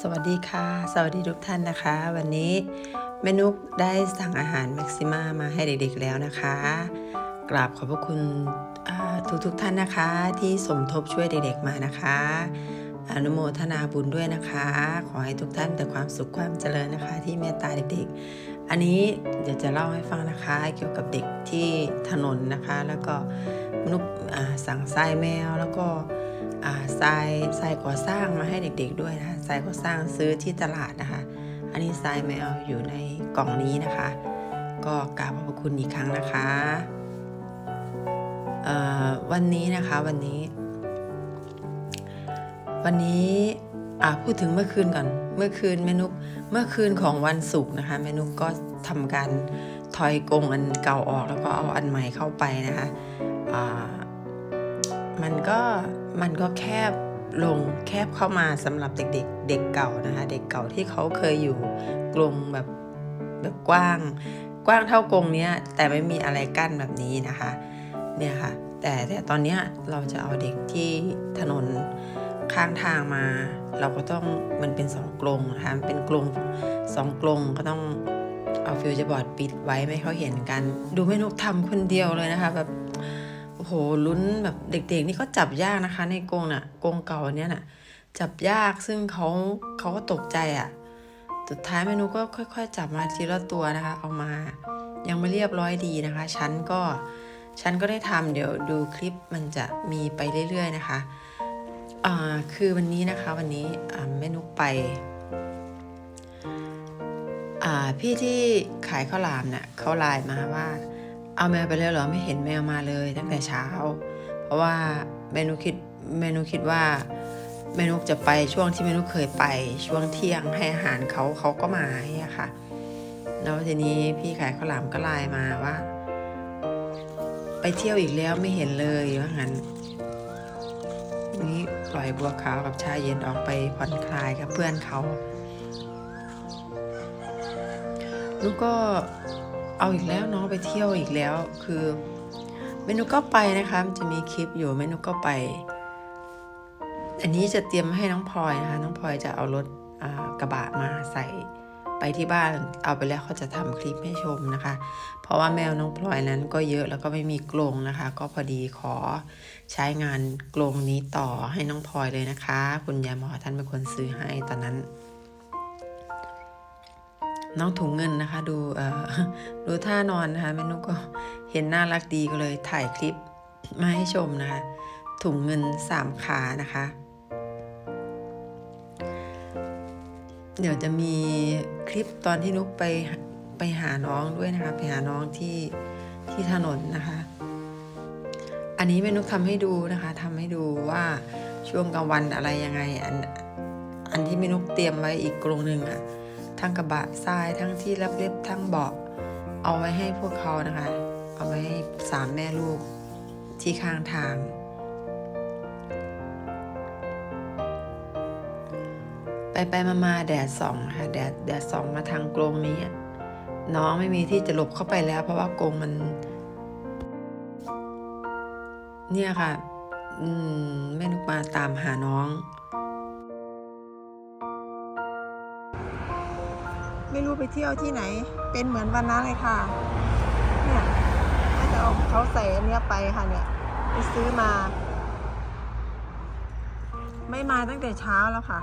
สวัสดีค่ะ สวัสดีทุกท่านนะคะ วันนี้แม่นุกได้สั่งอาหารแม็กซิมามาให้เด็กๆแล้วนะคะ กราบขอบพระคุณทุกทุกๆท่านนะคะที่สมทบช่วยเด็กๆมานะคะ อนุโมทนาบุญด้วยนะคะ ขอให้ทุกท่านแต่ความสุขความเจริญนะคะ ที่เมตตาเด็กๆ อันนี้เดี๋ยวจะเล่าให้ฟังนะคะ เกี่ยวกับเด็กที่ถนนนะคะ แล้วก็นุกสั่งทรายแมวแล้วก็ ทรายทรายก่อสร้างมาให้เด็กๆด้วยนะคะทรายก่อสร้างซื้อที่ตลาดนะคะ อันนี้ทรายแมวอยู่ในกล่องนี้นะคะ ก็กราบขอบคุณอีกครั้งนะคะวันนี้นะคะวันนี้ วันนี้อ่าพูดถึงเมื่อคืนก่อน เมื่อคืนเมนุกเมื่อคืนของวันศุกร์นะคะเมนุกก็ทำการถอยกรงอันเก่าออกแล้วก็เอาอันใหม่เข้าไปนะคะอ่า มันก็มันก็แคบลงแคบเข้ามาสำหรับเด็กเด็กเก่านะคะ เด็กเก่าที่เขาเคยอยู่กรงแบบแบบกว้าง กว้างเท่ากรงเนี้ยแต่ไม่มีอะไรกั้นแบบนี้นะคะเนี่ยค่ะ แต่แต่ตอนเนี้ยเราจะเอาเด็กที่ถนนข้างทางมา เราก็ต้องมันเป็นสองกรงนะคะมันเป็นกรงสองกรงก็ต้องเอาฟิวเจอร์บอร์ดปิดไว้ไม่ให้เขาเห็นกัน ดูแม่นกทำคนเดียวเลยนะคะแบบ โหลุ้นแบบเด็กๆ นี่เขาจับยากนะคะ ในกรงน่ะกรงเก่าเนี้ยน่ะ จับยากซึ่งเขาเขาก็ตกใจอะ่ะ สุดท้ายเมนูก็ค่อยๆ จับมาทีละตัวนะคะ เอามายังไม่เรียบร้อยดีนะคะฉันก็ฉันก็ได้ทำเดี๋ยวดูคลิปมันจะมีไปเรื่อยๆนะคะอ่าคือวันนี้นะคะวันนี้อ่าแม่นุกไปอ่าพี่ที่ขายข้าวหลามเนี่ยเขาไลน์มาว่า เอาแมวไปแล้วเหรอไม่เห็นแมวมาเลยตั้งแต่เช้า เพราะว่าเมนูคิดเมนูคิดว่าเมนูจะไปช่วงที่เมนูเคยไปช่วงเที่ยงให้อาหารเขาเขาก็มาเนี่ยค่ะ แล้วทีนี้พี่ขายข้าวหลามก็ไลน์มาว่า ไปเที่ยวอีกแล้วไม่เห็นเลยว่างั้นนี้ปล่อยบัวขาวกับชาเย็นออกไปผ่อนคลายกับเพื่อนเขาลูกก็ เอาอีกแล้วน้องไปเที่ยวอีกแล้วคือเมนูก็ไปนะคะมันจะมีคลิปอยู่เมนูก็ไป อันนี้จะเตรียมให้น้องพลอยนะคะน้องพลอยจะเอารถกระบะมาใส่ไปที่บ้านเอาไปแล้วเขาจะทำคลิปให้ชมนะคะ เพราะว่าแมวน้องพลอยนั้นก็เยอะแล้วก็ไม่มีกรงนะคะ ก็พอดีขอใช้งานกรงนี้ต่อให้น้องพลอยเลยนะคะ คุณยายหมอท่านเป็นคนซื้อให้ตอนนั้น น้องถุงเงินนะคะ ดูเออดูท่านอนนะคะแม่นุกก็เห็นน่ารักดีก็เลยถ่ายคลิปมาให้ชมนะคะ ถุงเงินสามขานะคะ เดี๋ยวจะมีคลิปตอนที่นุกไปไปหาน้องด้วยนะคะ ไปหาน้องที่ที่ถนนนะคะ อันนี้แม่นุกทำให้ดูนะคะทำให้ดูว่าช่วงกลางวันอะไรยังไง อันอันที่แม่นุกเตรียมไว้อีกกรงหนึ่งอะ ทั้งกระบะทรายทั้งที่รับเรียบทั้งเบาะ เอาไว้ให้พวกเขานะคะ เอาไว้ให้สามแม่ลูกที่ข้างทาง ไปไปมามาแดดส่องค่ะแดดแดดส่องมาทางกรงนี้น้องไม่มีที่จะหลบเข้าไปแล้ว เพราะว่ากรงมัน เนี่ยค่ะ อืมแม่นุกมาตามหาน้อง ไม่รู้ไปเที่ยวที่ไหน เป็นเหมือนวันนั้นเลยค่ะ เนี่ยน่าจะเอาเขาใส่อันเนี้ยไปค่ะเนี่ย ไปซื้อมา ไม่มาตั้งแต่เช้าแล้วค่ะ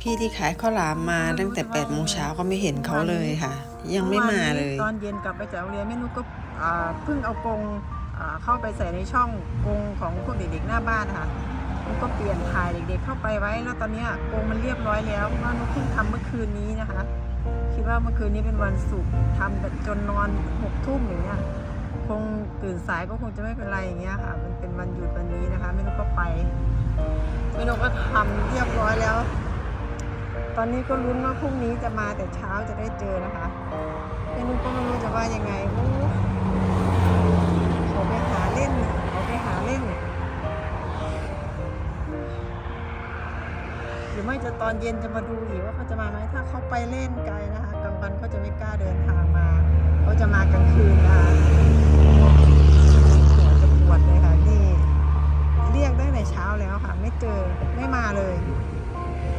พี่ที่ขายข้าวหลามมาตั้งแต่8ปดโมงเช้าก็ไม่เห็นเขาเลยค่ะ ยังไม่มาเลย ตอนเย็นกลับไปจากโรงเรียนแม่นุกก็อ่าเพิ่งเอากรงอ่าเข้าไปใส่ในช่องกรงของพวกเด็กๆหน้าบ้านนะ คะนุกก็เปลี่ยนถ่ายเด็กๆเข้าไปไว้ แล้วตอนนี้ยกรงมันเรียบร้อยแล้วเพราะว่านุกเพิ่งทำเมื่อคืนนี้นะคะ คิดว่าเมื่อคืนนี้เป็นวันศุกร์ทำแบบจนนอนหกทุ่มอย่างเงี้ยคงตื่นสายก็คงจะไม่เป็นไรอย่างเงี้ยค่ะ มันเป็นวันหยุดวันนี้นะคะแม่นุกก็ไปแม่นุกก็ทำเรียบร้อยแล้ว ตอนนี้ก็ลุ้นว่าพรุ่งนี้จะมาแต่เช้าจะได้เจอนะคะแม่นุกก็ไม่รู้จะว่ายังไงโอ้เขาไปหาเล่นเขาไปหาเล่น หรือไม่จะตอนเย็นจะมาดูอีกว่าเขาจะมาไหมถ้าเขาไปเล่นไกลนะคะกลางวันเขาจะไม่กล้าเดินทางมาเขาจะมากลางคืนนะคะหัวจะปวดเลยค่ะนี่เรียกตั้งแต่เช้าแล้วค่ะ ไม่เจอไม่มาเลย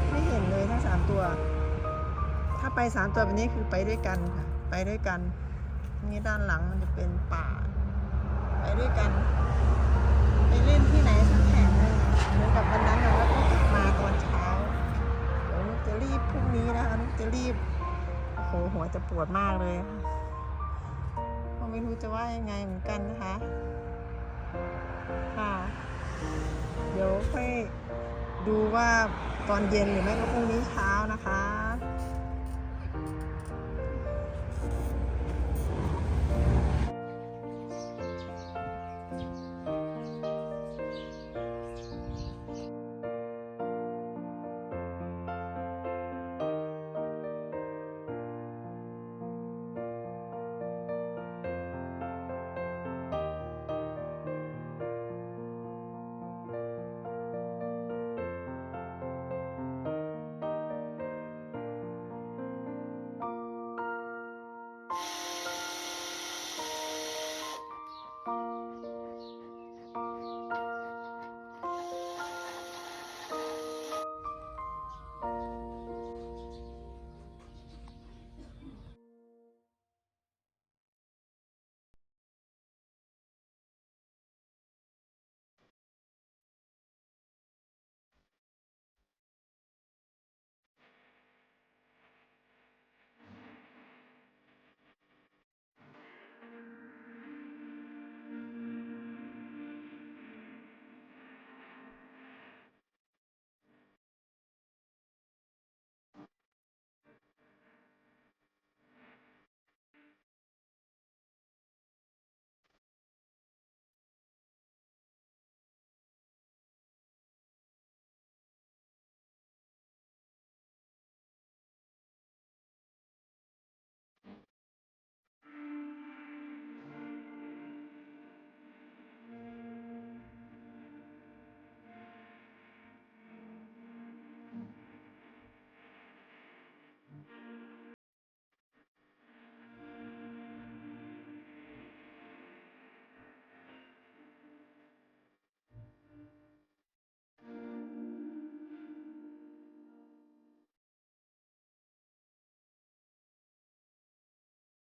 ไม่เห็นเลยถ้าสามตัว ถ้าไปสามตัวแบบนี้คือไปด้วยกันค่ะ ไปด้วยกันนี่ด้านหลังมันจะเป็นป่า ไปด้วยกัน ไปเล่นที่ไหนสักแห่งหนึงเหมือนกับวันนั้น จะปวดมากเลยค่ะก็ไม่รู้จะว่ายังไงเหมือนกันนะคะ ค่ะ เดี๋ยวค่อยดูว่าตอนเย็นหรือไม่ก็พรุ่งนี้เช้านะคะ